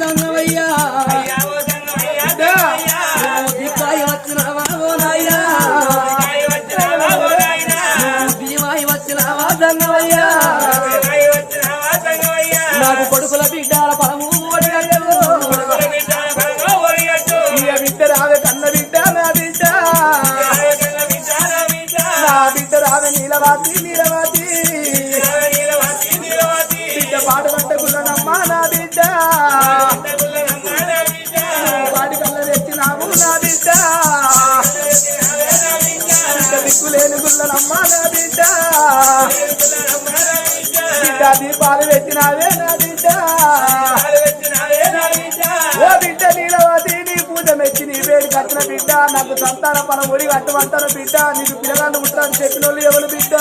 సంగమయ్యా దిక్కాయి వచ్చినవా ఓ నాయ్యా భీమాయి వచ్చినవా సంగమయ్యా నాకు కొడుకుల బిడ్డాల పరము ఒడిగట్టవు. ఇక బిడ్డ రావే కన్న బిడ్డ నా బిడ్డ. నా బిడ్డ. రావే నీలవాతి లేని దిక్కులేని నా బిడ్డ? బిడ్డ దీపాలు పెట్టినావే నా బిడ్డ? ఓ బిడ్డ నీలవతి నీ పూజ మెచ్చి నీ వేడి కట్టిన బిడ్డ. నాకు సంతాన పన ఒడి కట్టమంటాను బిడ్డ. నీకు పిల్లగాళ్ళు పుట్టాలని చెప్పిన వాళ్ళు ఎవరు బిడ్డ?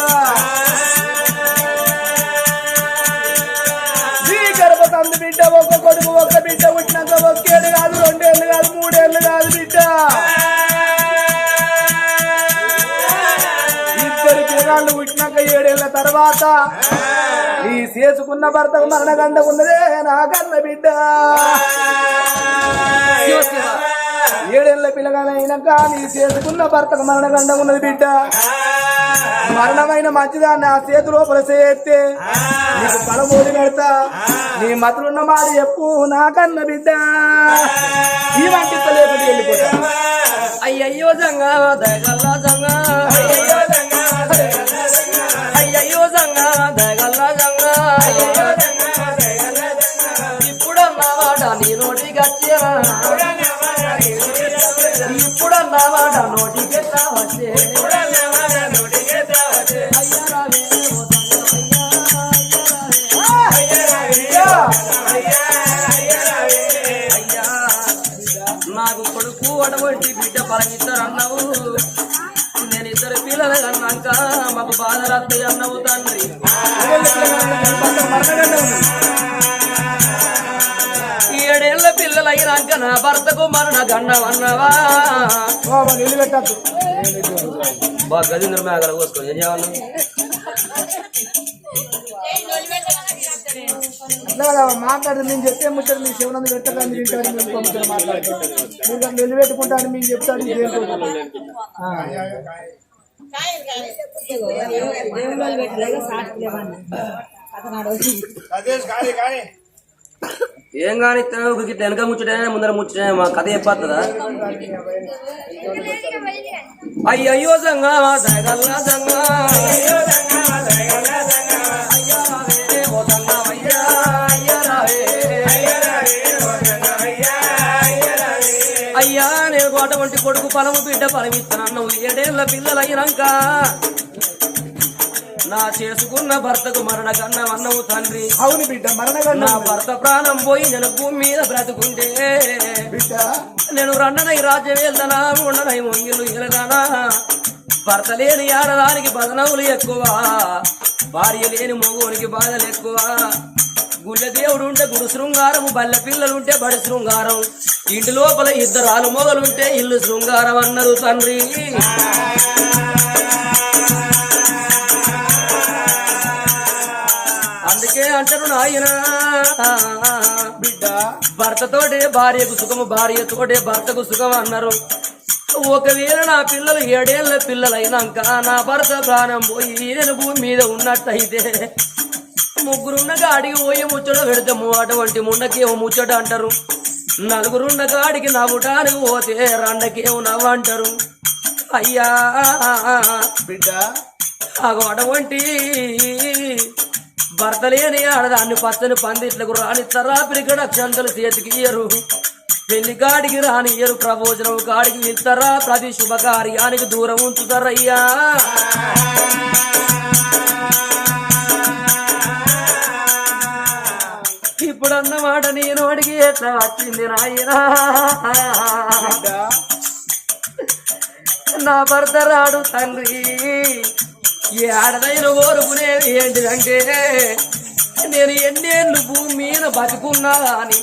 నీ గర్భ బిడ్డ ఒక్క కొడుకు ఒక్క బిడ్డ పుట్టినాక ఒకేళ్ళు కాదు రెండేళ్ళు కాదు మూడేళ్ళు కాదు బిడ్డ. ఏడేళ్ళ తర్వాత ఈ చేసుకున్న భర్తకు మరణగండ ఉన్నదే నా కన్న బిడ్డ. ఏడేళ్ళ పిల్లగానైనాక నీ చేసుకున్న భర్తకు మరణగండ ఉన్నది బిడ్డ. మరణమైన మంచిదాన్ని ఆ చేతిలో లోపల నీకు పడబోడి పెడతా. నీ మతులున్న మాట చెప్పు నా కన్న బిడ్డ. ఈ వంటి వెళ్ళిపోతా అయ్యయ్యో జంగా జంగా. నోటికి వచ్చే. అయ్యా, నాకు కొడుకు అటువంటి బిడ్డ పరమిద్దరు అన్నావు నేను ఇద్దరు పిల్లలు అన్నాక మాకు బాధ రాత్రి అన్నావు తండ్రి. ఏడేళ్ళ పిల్లలు అయినాక నా భర్తకు మరణ గండం అన్నావా? నీళ్ళు పెట్టద్దు. బాగా గజేంద్ర మేఘాలు కోసుకొని ఏం చేయాలి? అట్లా కదా మాట్లాడి నేను చెప్పే ముచ్చట? మీ శివనందు ఇంటారు మీరు ఇంకో ముచ్చట మాట్లాడతారు మీరు నిలబెట్టుకుంటాను మేము చెప్తాను ఇదేంటో ఆ. ఏం కానీ గిట్ల వెనక ముచ్చటే ముందర ముచ్చటే మా కథ చెప్పొస్తుందా అయ్యయ్యో సంగా దగల్లా సంగా అయ్యా నేను ఓ వంటి నేను అటువంటి కొడుకు పొలము బిడ్డ పరమిస్తున్నాను ఏడేళ్ళ పిల్లలు అయినాక నా చేసుకున్న భర్తకు మరణ కన్నా అన్నవు తండ్రి. అవును బిడ్డ మరణగండ నా భర్త ప్రాణం పోయి నేను భూమి మీద బ్రతుకుంటే బిడ్డ. నేను రండనై రాజ్యం వెళ్తానా ఉండనై మొంగిలు ఎలగానా భర్త లేని ఆడదానికి బదనవులు ఎక్కువ. భార్య లేని మగోనికి బాధలు ఎక్కువ. గుళ్ళ దేవుడు ఉంటే గుడు శృంగారము బల్లె పిల్లలుంటే బడి శృంగారం. ఇంటి లోపల ఇద్దరు ఆలు మొగలుంటే ఇల్లు శృంగారం అన్నారు తండ్రి. అందుకే అంటారు నాయన. బిడ్డ. భర్తతోటే భార్యకు సుఖము భార్యతోటే భర్తకు సుఖం అన్నారు. ఒకవేళ నా పిల్లలు ఏడేళ్ళ పిల్లలైనాక నా భర్త ప్రాణం పోయి నేను భూమి మీద ఉన్నట్టయితే ముగ్గురున్న గాడికి పోయి ముచ్చట పెడతాము. అటువంటి ముండకేమో ముచ్చట అంటారు. నలుగురున్న గాడికి నవ్వుటానికి పోతే రండకేమో నవ్వంటారు. అయ్యా. బిడ్డ. అటువంటి భర్త లేని ఆడదాన్ని పచ్చని పందిట్లకు రానిస్తారా పిరికడ అక్షంతలు చేతికి ఇయ్యరు పెళ్ళి కాడికి రానియ్యరు ప్రబోజనం కాడికి ఇస్తారా ప్రతి శుభకార్యానికి దూరం ఉంచుతారయ్యా. ఇప్పుడన్నమాట నేను అడిగి ఎట్లా వచ్చింది నాయనా? నా భర్త రాడు తండ్రి. ఏ ఆడదైన కోరుకునేది ఏంటిదంటే నేను ఎన్నేళ్ళు భూమి మీద బతుకున్నా అని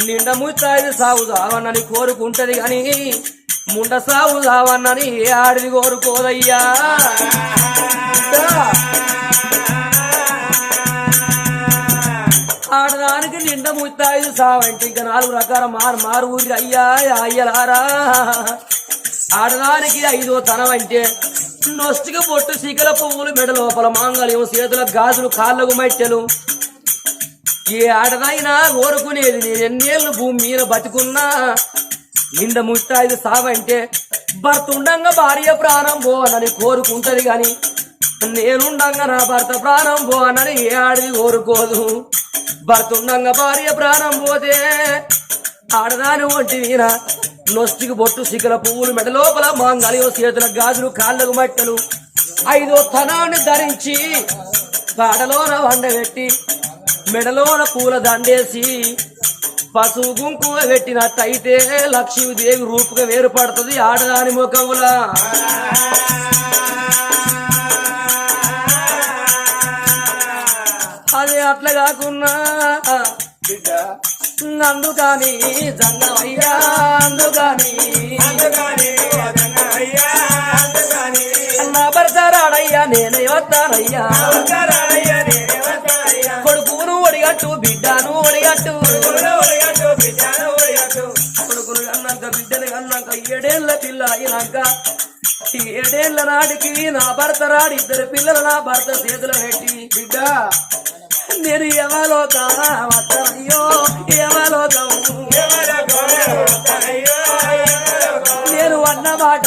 నిండ ముచ్చాయి సాగు సావన్నని కోరుకుంటది కానీ ముండ సాగు సావన్నని ఏ ఆడిది కోరుకోదయ్యా? ఆడదానికి నిండ ముత్తాయిదు సావంటే ఇంకా నాలుగు రకాల మారు మారు ఊరి అయ్యా అయ్యలారా. ఆడదానికి ఐదో తనం అంటే నొస్టిక పొట్టు శిఖల పువ్వులు మెడ లోపల మాంగళ్యం చేతుల గాజులు కాళ్ళకు మట్టెలు. ఏ ఆటనైనా కోరుకునేది నేను ఎన్నేళ్ళు భూమి మీద బతుకున్నా. నిండ ముట్టాయిది సావంటే భర్త ఉండంగా భార్య ప్రాణం పోనని కోరుకుంటది గాని నేనుండంగా నా భర్త ప్రాణం పోనని ఏ ఆడది కోరుకోదు. భర్త ఉండంగా భార్య ప్రాణం పోతే ఆడదాని ఒంటి మీద నొస్తికి బొట్టు సిగల పువ్వులు మెడ లోపల చేతుల గాజులు కాళ్ళకు మట్టలు. ఐదో తనాన్ని ధరించి పాడలోన వండబెట్టి మెడలోన పూల దండేసి పసుపు కుంకుమ పెట్టినట్టయితే లక్ష్మీదేవి రూపుగా వేరుపడుతుంది ఆడదాని ముఖములా. అది అట్లా కాకున్నా. బిడ్డ అందుకని జంగమయ్యా అందుకని నా భర్తరాడయ్యా నేనే వస్తానయ్యా. కొడుకును ఒడిగట్టు బిడ్డను ఒడిగట్టు. కొడుకును అన్నాక బిడ్డని అన్నాక ఏడేళ్ళ పిల్ల అయినాక ఏడేళ్ళ నాటికి నా భర్త రాడు ఇద్దరు పిల్లలు నా భర్త చేతులు పెట్టి బిడ్డ నేను ఎవలోక వస్తానయ్యో ఎవలోకం నేను అన్నమాట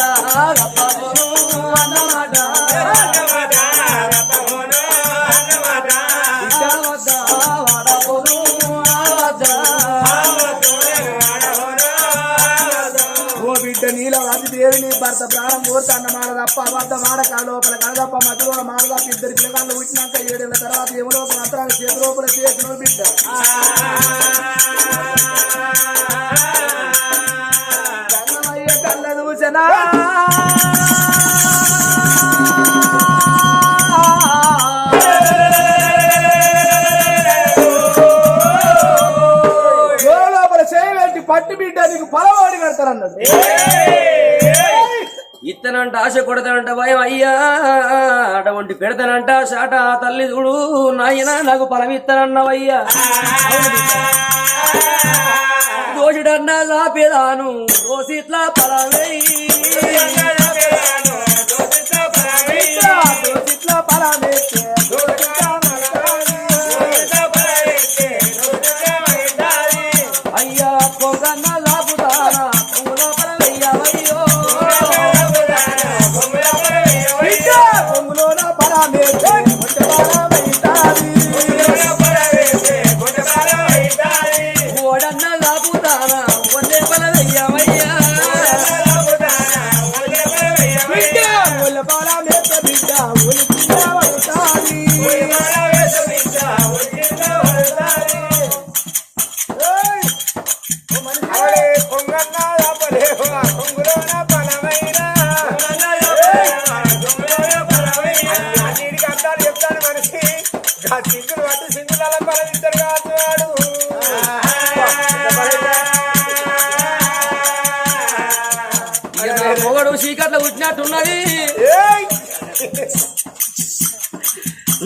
నీలో అతి భర్త ప్రాణం కోరుతాన్న మాట తప్ప అబద్ధ మాట కాలోపల కడదప్ప మధ్యలో మాట తప్ప ఇద్దరు పిల్లగాళ్ళు పుట్టినాక ఏడేళ్ళ తర్వాత ఏమలోపల అంతరాలు చేతి లోపల చేసిన బిడ్డ కన్నమయ్య కళ్ళ దూచనా పట్టి బిడ్డ నీకు పొలవాడి కడతారన్నది ఇత్తనంట ఆశ కొడతానంట భయం అయ్యా. అటువంటి పెడతానంట షాట తల్లి చూడు నాయన నాకు పొలం ఇస్తానన్నావయ్యా దోషుడన్నా లాపేదాను దోసిట్లా పొలమేయి దోసిట్ల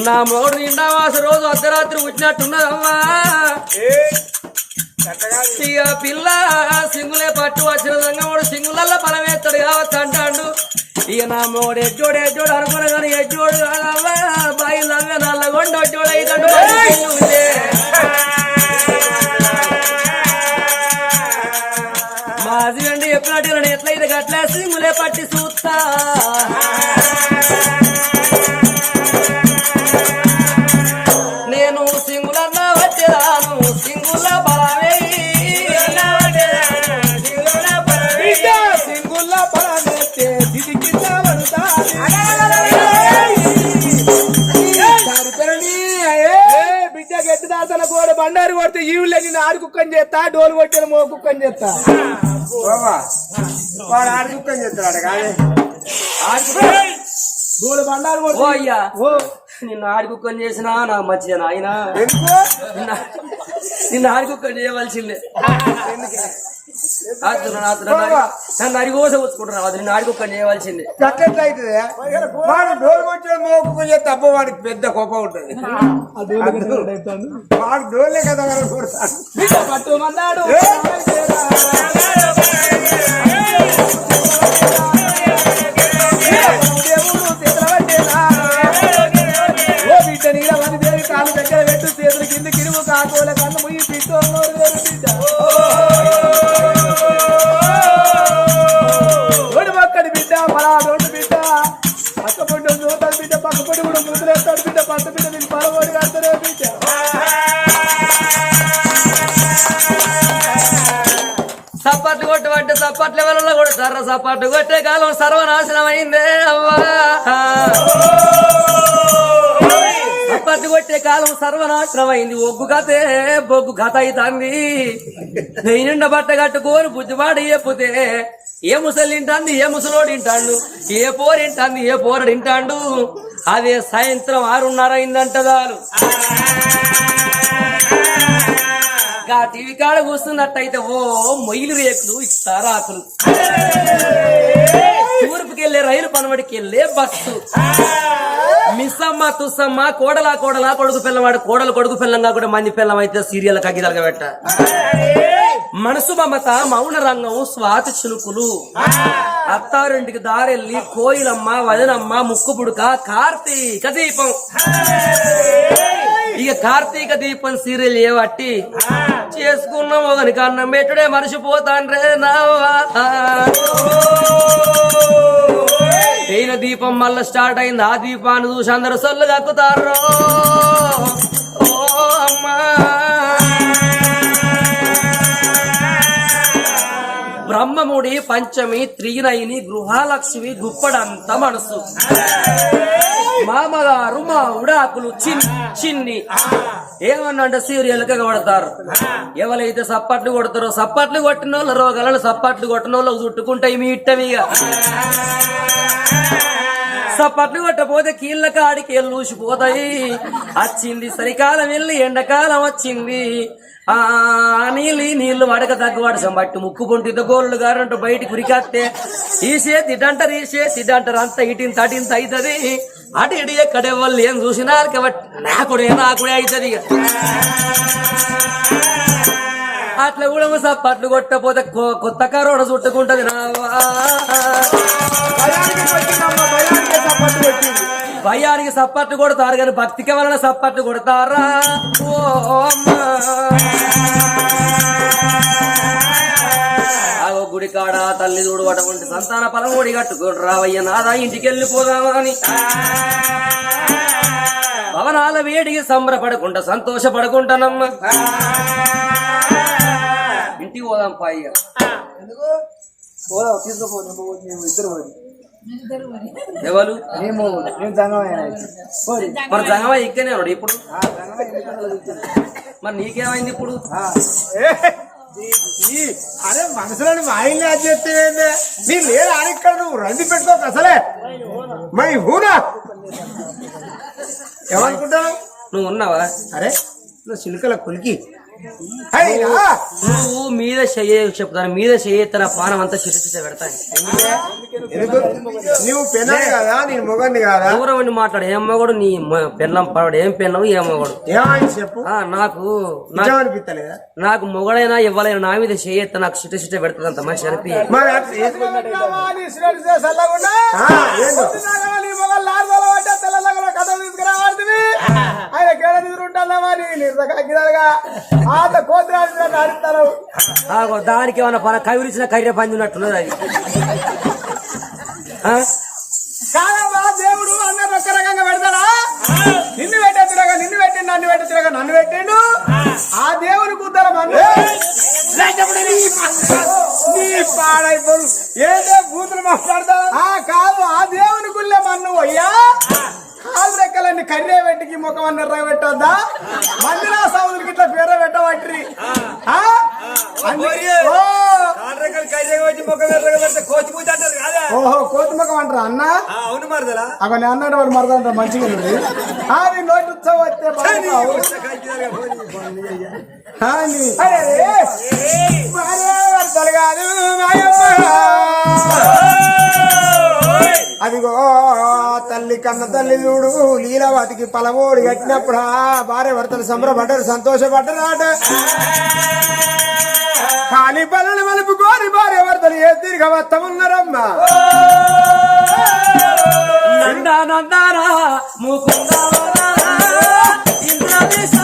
నా మొగడు నిండావాస రోజు అర్ధరాత్రి! చక్కగా ఇక పిల్ల సింగులే పట్టు వచ్చిన సంగముడు సింగులల్లో బలం వేస్తాడు కావచ్చు అంటాడు. ఇక నా మొగడు ఎడ్జోడు ఎడ్జోడు అనుకున్నా కానీ ఎడ్జోడు కాదమ్మా. బాయి లంగ నల్లగొండ ఎడ్జోడు అయినట్టు మా హస్బెండ్ చెప్పినట్టు ఎట్లయితే గట్లా సింగులే పట్టి బండారు కొడితే ఈవులే నిన్ను ఆడు కుక్కని చేస్తా డోలు కొట్టిన మో కుక్కని చేస్తా. వాడు ఆడు దుఃఖం చెప్తాడు కానీ గోడ బండారు ఓ అయ్యా ఓ నిన్ను ఆడికుక్కని చేసినా నాకు మంచిదే నాయన ఎందుకు? నిన్ను ఆడికుక్కని చేయవలసిందే. ఆతున్నా, ఆతున్నా, నన్ను- నన్ను అడిగోస వచ్చుకుంటున్నావు అది నిన్ను అడిగొక్క చేయవలసిందే గట్లెట్లా అవుతుంది వాడు డోర్ కొట్టే మోకు చేస్తే అబ్బో వాడికి పెద్ద కోపం ఉంటుంది వాడు డోర్లే కదా పట్టుమన్నాడు కాలు దగ్గర పెట్టు చేతులు కింద కిరువు కాకోల వల్ల సపాటు కొట్టే కాలం సర్వనాశనం అయిందే అవ్వా. సపాట్లు కొట్టే కాలం సర్వనాశనం అయింది ఒగ్గు కథే బొగ్గు కథ అవుతుంది నెయ్యి బట్ట కట్టుకోని బుద్ధివాడు చెప్పితే ఏ ముసలి తింటాంది ఏ ముసలోడు తింటాడు ఏ పోరు తింటాంది ఏ పోరడు తింటాడు. అదే సాయంత్రం ఆరున్నర అయిందంటదాలు గా టీవీ కాడ కూస్తున్నట్టయితే ఓ మొయిలు రేకులు ఇస్తారాకులు తూర్పుకెళ్ళే రైలు పనవడికి వెళ్ళే బస్సు. మిస్సమ్మ తుస్సమ్మ కోడలా కోడలా కొడుకు పిల్లవాడు కోడలు కొడుకు పిల్లంగా కూడా మంది పిల్లం అయితే సీరియల్ కగ్గిదలుగా పెట్ట మనసు మమత మౌన రంగం స్వాతి చిలుకులు అత్తారింటికి దారెల్లి కోయిలమ్మ వదనమ్మ ముక్కు పుడుక కార్తీక దీపం. ఇక కార్తీక దీపం సీరియల్ ఏ బట్టి చేసుకున్నాం ఒకనికి అన్నం పెట్టుడే మర్చిపోతాండ్రే నావా అయిన దీపం మళ్ళీ స్టార్ట్ అయింది. ఆ దీపాన్ని చూసి అందరూ సొల్లు కక్కుతారు ఓ అమ్మా. బ్రహ్మముడి పంచమి త్రినయిని గృహాలక్ష్మి గుప్పడంత మనసు. చిన్ చిన్ని ఏమన్నంటే సీరియల్గా కొడతారు ఎవరైతే సప్పట్లు కొడతారో సప్పట్లు కొట్టిన వాళ్ళు రోగాలను సప్పట్లు కొట్టిన వాళ్ళు చుట్టుకుంటాయి మీ ఇట్టమిగా సప్పట్లు కొట్టపోతే కీళ్ళ కాడికి వెళ్ళి ఊసిపోతాయి వచ్చింది చలికాలం వెళ్ళి ఎండాకాలం వచ్చింది. ఆ నీళ్ళు నీళ్ళు వడక తగ్గువాడు బట్టి ముక్కు పొంటితో గోళ్ళు గారంటూ బయటికి ఉరికాస్తే ఈసే చేతి ఈసే ఈ అంత ఇటింత అటింత అవుతుంది అటు ఇటు ఎక్కడెవ్వరు ఏం చూసినారు కాబట్టి నాకుడే నాకుడే అవుతుంది ఇక. అట్లా కూడా సప్పట్లు కొట్టపోతే కొత్త కరోడ చుట్టుకుంటది భయానికి సప్పట్లు కొడతారు కానీ భక్తికి వలన సప్పట్లు కొడతారా? ఓ అమ్మా. ఆగో గుడి కాడ తల్లి చూడు అటువంటి సంతాన పలమూడి కట్టుకోడు రావయ్య నాదా ఇంటికి వెళ్ళిపోదామా అని. భవనాల వేడికి సంబరపడకుండా సంతోషపడుకుంటానమ్మా పోదాం పాయ్య పోదాం తీసుకుపో మేము ఇద్దరు పోయి ఎవరు? మేము మేము జంగమా ఇక్కనే ఉన్నాడు ఇప్పుడు? మరి నీకేమైంది ఇప్పుడు? అరే మనసులోని మాయిల్ని చెప్తే నీ లేదు ఆడ ఇక్కడ నువ్వు రంది పెట్టుకోక అసలే. మై హూనా? ఏమనుకుంటావు? నువ్వు ఉన్నావా? అరే నువ్వు చిలుకల కులికి. నువ్వు మీద చెయ్య చెప్తాను మీద చెయ్యెత్తిన పానం అంతా చిరుచిట పెడతాను. ఎందుకు? నువ్వు పెన్నాను కదా? నేను మొగండి కదా? దూరం మాట్లాడు. ఏం మగడు? నీ పెళ్ళం పడడు ఏం పెళ్ళం ఏం మగడు? చెప్పు? ఆ, నాకు నాకు నిజం అనిపిస్తలేదా నాకు మొగడైనా ఇవ్వలేను. నా మీద చెయ్యెత్త నాకు చిట చిట పెడుతుంది అంత మంచి అనిపి మరి ఆ, ఏందో ఆయన కేడ నీ నిర్దకాకిదారుగా ఆత కోతిరాజు ఆడిస్తారు. దానికి ఏమన్నా పన కవిరిచిన కర్రె పంది ఉన్నట్టున్నది అది? కాదమ్మా దేవుడు అందరు ఒక్క రకంగా పెడతాడా? నిన్ను పెట్టే తిరగా నిన్ను పెట్టి నన్ను పెట్టే తిరగా నన్ను పెట్టిండు. ఆ దేవుని కుద్దర మన్ను నీ పాడైపోను ఏదో బూతులు మాట్లాడతా ఆ కాదు ఆ దేవుని గుళ్ళే మన్ను అయ్యా కాలు రెక్కలన్నీ కర్రే పెట్టికి ముఖం అన్న పెట్టొద్దా? మందిరా సౌదులకి ఇట్లా పేర పెట్టవట్రి! ఓహో కోతి ముఖం అంటారా అన్న? అవును మరదలా. అక్కడ అన్నాడు వాడు మరదంట మంచిగా ఉంది ఆ నీ నోటి ఉత్సవం వస్తే అరే రే. అదిగో తల్లి కన్న తల్లి చూడు లీలావతికి పలమోడి కట్టినప్పుడు భార్య భర్తలు సంబరపడ్డారు సంతోషపడ్డారట. కాని పనులు మలుపు కోరి భార్య భర్తలు ఏ తిరిగి నందా నందారా ముకుందా ఇంద్రదేశ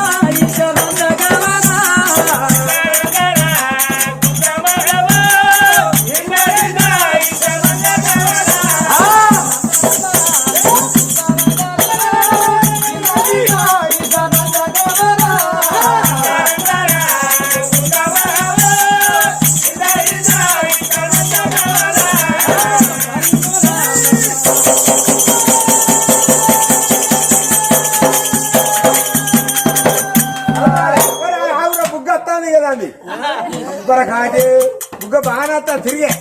తిరిగే.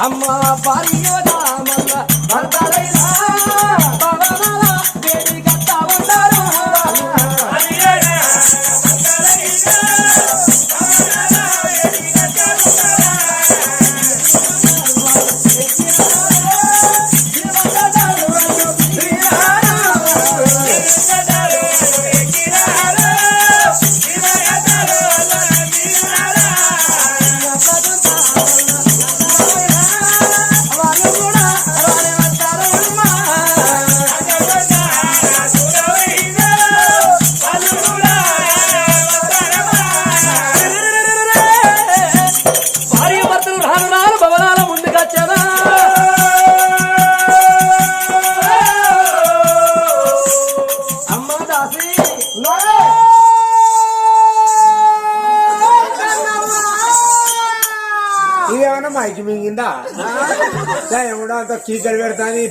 అమ్మ పారియోదా మల్ల భర్త మింగిందా ఎవడో అంత కీకలు పెడతాని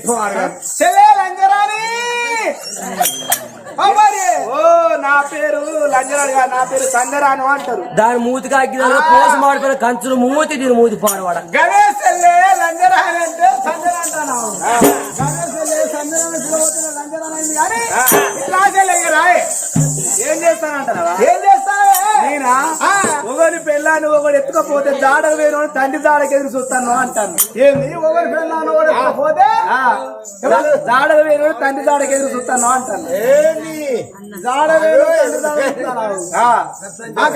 పోవాలి ఓ నా పేరు లంజరాడు కాదు నా పేరు సంగరాను అంటారు. దాని మూతికి అగ్గిదాన్ని పోసి మాడిపోయిన కంచులు మూతి దీని మూతి పాడవాడ. గణేశల్లే లంజరాని అంటే అంటాను. పిలవతున్న లంజరాని కానీ ఏం చేస్తానంటారా ఏం చేస్తావే? నేనా ఒకరి పెళ్ళాన్ని ఒకడు ఎత్తుకపోతే జాడకు వేరు తండ్రి జాడకి ఎదురు చూస్తాను అంటాను ఏంది ఒకరి ఎత్తుకపోతే జాడకు వేరు తండ్రి జాడకి ఎదురు చూస్తాను అంటాను జాడ వేరు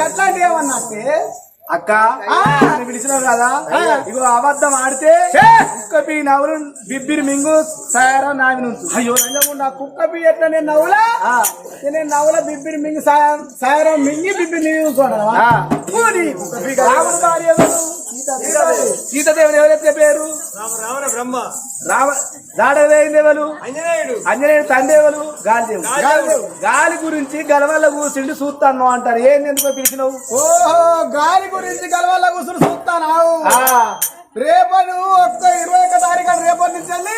అట్లాంటి ఏమన్నట్టే అక్క. పిలిచినావు కదా. ఇగో అబద్ధం ఆడితే కుక్క పీ నవ్వులు బిబ్బిరి మింగు సాయారా నావి నుంచి. అయ్యో. రంగముండా కుక్క పీ ఎట్లా నేను నవ్వులా? నేను నవ్వుల బిబ్బిరి మింగి సాయం సాయారం మింగి బిబ్బిరి మింగి ఎవరు? సీతాదేవుని ఎవరైతే పేరు? రావణ బ్రహ్మ. జాడవేయింది ఎవరు? అంజనేయుడు అంజనేయుడు తండ్రి ఎవరు? గాలిదేవుడు. గాలి గురించి గలవల్ల కూర్చుండి చూస్తాను అంటారు. ఏంది ఎందుకో పిలిచినావు? ఓహో గాలి గురించి గలవల్ల కూర్చుని చూస్తాను రేపటి ఒక్క ఇరవై ఒక్క తారీఖు రేపటి నుంచి వెళ్ళి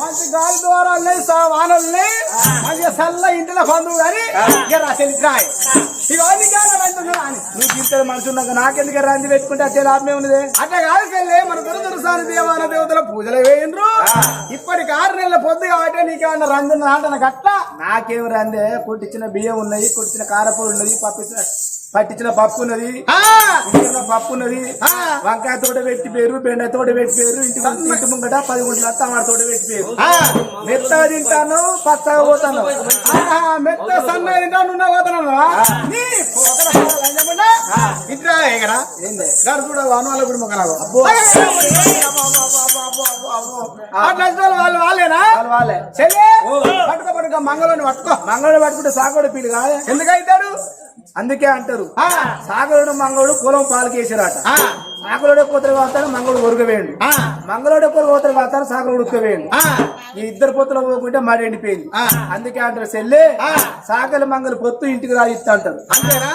మంచి గాలి ద్వారా వానల్ని మంచిగా చల్ల ఇంటిలో పందువు కానీ ఇక రాసేది రాయ్ ఇవన్నీ కానీ గింతలు మనిషి ఉన్నాక నాకెందుకు రంది పెట్టుకుంటే వచ్చే లాభమే ఉన్నది? అట్లా కాదు చెల్లి మన దురదృశాన్ని దేవాన దేవతల పూజలు వేయండ్రు. ఇప్పటికి ఆరు నెలల పొద్దు కాబట్టి నీకేమన్నా రంది నాటన గట్ల నాకేం రందే కొట్టించిన బియ్యం ఉన్నది కొట్టించిన కారపొడి ఉన్నది పప్పించిన పట్టించిన పప్పు ఉన్నది. పప్పు ఉన్నది. వంకాయ తోట పెట్టి పేరు బెండాయ తోట పెట్టి పేరు ఇంటి ఇంటి ముంగట పది గుంటల టమాట తోట పెట్టి పేరు. ఆ, మెత్తగా తింటాను పచ్చగా పోతాను. మెత్త సన్న తింటా నువ్వు పోతున్నావా నీ పోకడ పోకడ లంజముండా? ఇట్రా ఎగరా ఏంది? గారు చూడ వానవాళ్ళ గుడి మొక్కలాగో. అట్లా వచ్చిన వాళ్ళు వాళ్ళు వాళ్ళేనా? వాళ్ళు వాళ్ళే. చెల్లే పట్టుకో పట్టుకో మంగళని పట్టుకో. మంగళుడు పట్టుకుంటే సాకోడు పీడు కాదే. ఎందుకైతాడు? అందుకే అంటారు. ఆ, సాగరుడు మంగళుడు పొలం పాలకేసారట ఆ, సాగరుడు కోతలు కాస్తాడు మంగళుడు ఉరకవేయండు ఆ, మంగళుడు ఎక్కువ కోతలు కాస్తాడు సాగరుడు ఉడకవేయండు ఆ, ఈ ఇద్దరు పొత్తులు పోకుంటే మరి ఎండిపోయింది. ఆ. అందుకే అంటారు సెల్లే ఆ. సాగలు మంగళ పొత్తు ఇంటికి రాయిస్తా అంటారు. అంతేనా?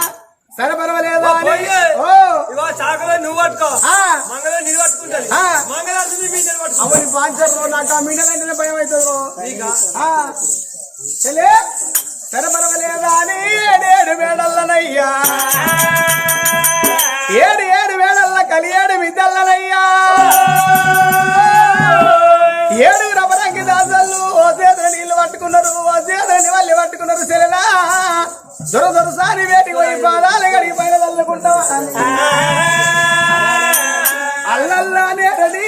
సరే పర్వాలేదా నువ్వు పట్టుకో. ఆ, మంగళ నీ పట్టుకుంటది ఆ. మంగళారతి పింఛన్ పట్టుకో. అవని పాంచర్లో నాకు ఆ మీడలంటేనే భయం అవుతుందో? ఆ, చెల్లే ఏడేడు వేడల్లనయ్యా. ఏడు ఏడు వేడల్ల కలియేడు విద్యల్లనయ్యా ఏడు రపరంగి దాసలు ఓ పట్టుకున్నారు ఓ చేతుల నివల్లి పట్టుకున్నారు సెలనా దొర దొరసారి వేటికి పోయి పాదాలు గడికి పైన తల్లుకుంటావా అల్లల్లానే రెడీ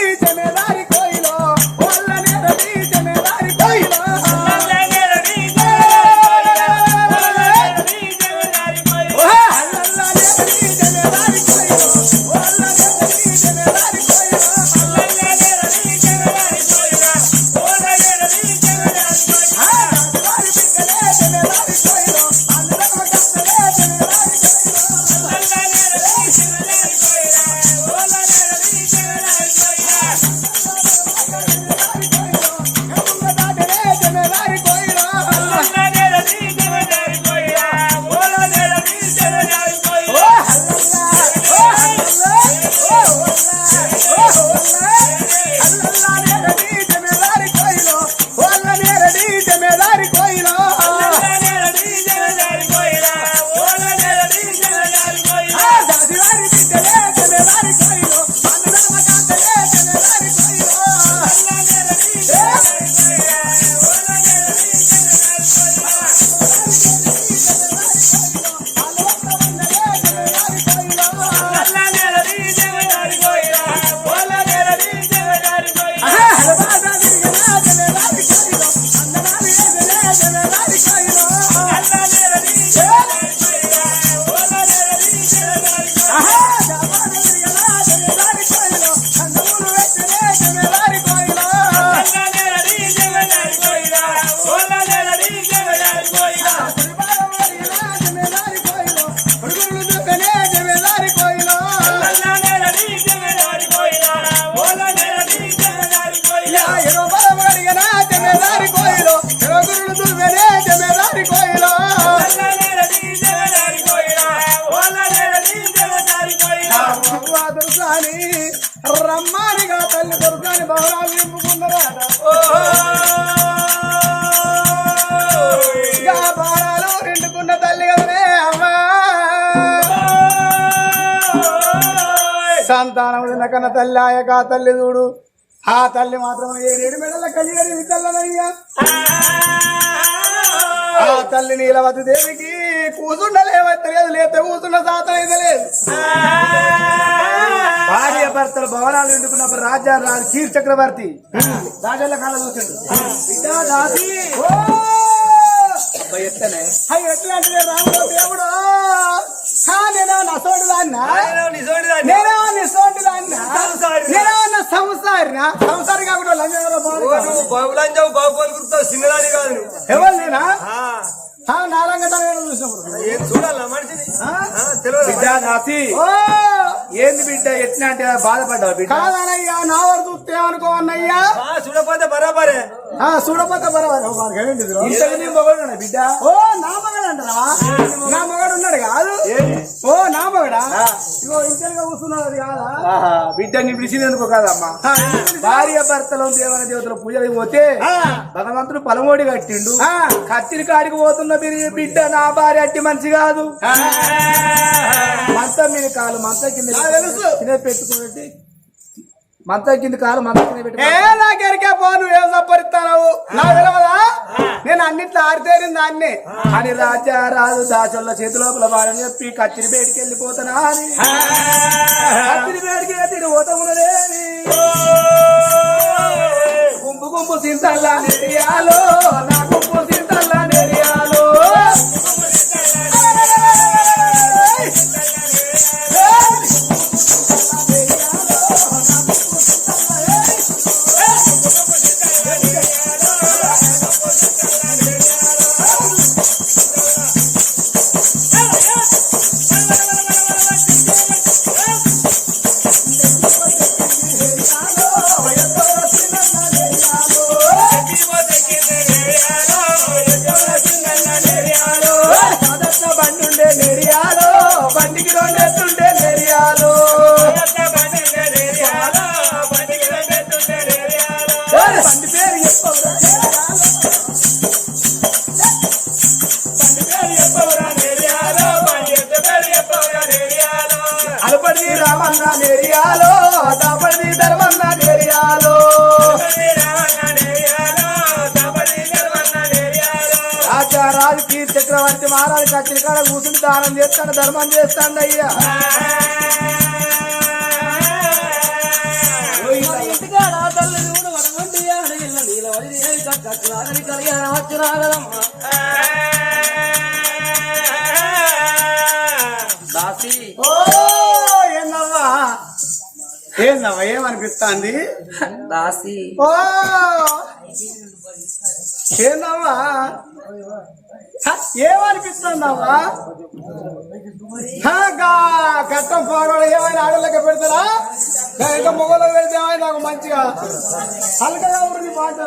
కన్న తల్లి ఆయక తల్లి చూడు. ఆ తల్లి మాత్రం ఏడేడు మెడల కలిగని తల్లనయ్యా ఆ తల్లి నీలవతి దేవికి కూసుండలేవైతే లేదు లేతే కూసుండ శాతం అయితే లేదు. భార్య భర్తలు భవనాలు నిండుకున్నప్పుడు రాజ్యా రాజు కీర్ చక్రవర్తి. రాజాల కాళ్ళ చూసాడు అయ్య ఎట్లా అంటే రాముడు దేవుడు. నేనేమో నసోటి దాన్నా నేనేమో నిసోటి దాన్నా నేనేమో నా సంసారినా సంసారి కాకుండా లంజవరం బాగుంది బాబులంజావు బాబు అని గుర్తావు సింగరాని కాదు ఎవరు నేనా చూడాలా బిడ్డా ఏంది బిడ్డ ఎట్లా అంటే బాధపడ్డావు బిడ్డ? కాదనయ్యా నా చూస్తే అనుకో అన్నయ్యా ఆ, చూడపోతే బరాబరే. ఆ, చూడపోతే బరవారు వారికి ఏంటిది రో? ఇంతకు నీ మొగడు బిడ్డ? ఓ నా మగడు అంటారా నా మగడు ఉన్నాడు కాదు? ఓ నా మగడా? ఇగో ఇంటర్గా కూర్చున్నాడు అది కాదా? ఆహా, బిడ్డని పిలిచినందుకు కాదమ్మా? భార్య భర్తలు దేవన దేవతల పూజలకు పోతే ఆ. భగవంతుడు పలమోడి కట్టిండు. ఆ. కత్తిరి కాడికి పోతున్న బిరి- బిడ్డ నా భార్య అట్టి మంచి కాదు. మంచం మీద కాలు మంచం కింద తెలుసు. కింద పెట్టుకున్నట్టు. మంచం కింద కాలు మంచం కింద ఏ పెట్టుకుని నాకెరికే పో నువ్వేం సంపరిస్తావు నా విలవదా నేను అన్నిట్లో ఆరితేరింది దాన్ని అని రాజా రాజు దాచల్ల చేతి లోపల వారని చెప్పి కత్తిరి బయటికి వెళ్ళిపోతానా అని. కత్తిరి బయటికి ఎత్తిరి పోతామున్నదేవి గుంపు గుంపు నెరియాలో నా గుంపు మహారాజు కచ్చిన కాడ కూర్చుని దానం చేస్తాడు ధర్మం చేస్తాడు అయ్యా. కళ్యాణం దాసి. ఓ ఏందవ్వా ఏమనిపిస్తాంది? ఓ! ఏందవ్వా హ, ఏమనిపిస్తుందవ్వా కట్టం పాగోడు ఏమైనా ఆడలకి పెడతారా? ఇంకా మొగలకు పెడితే ఏమైనా నాకు మంచిగా? హల్కగా ఉంటుంది పాట.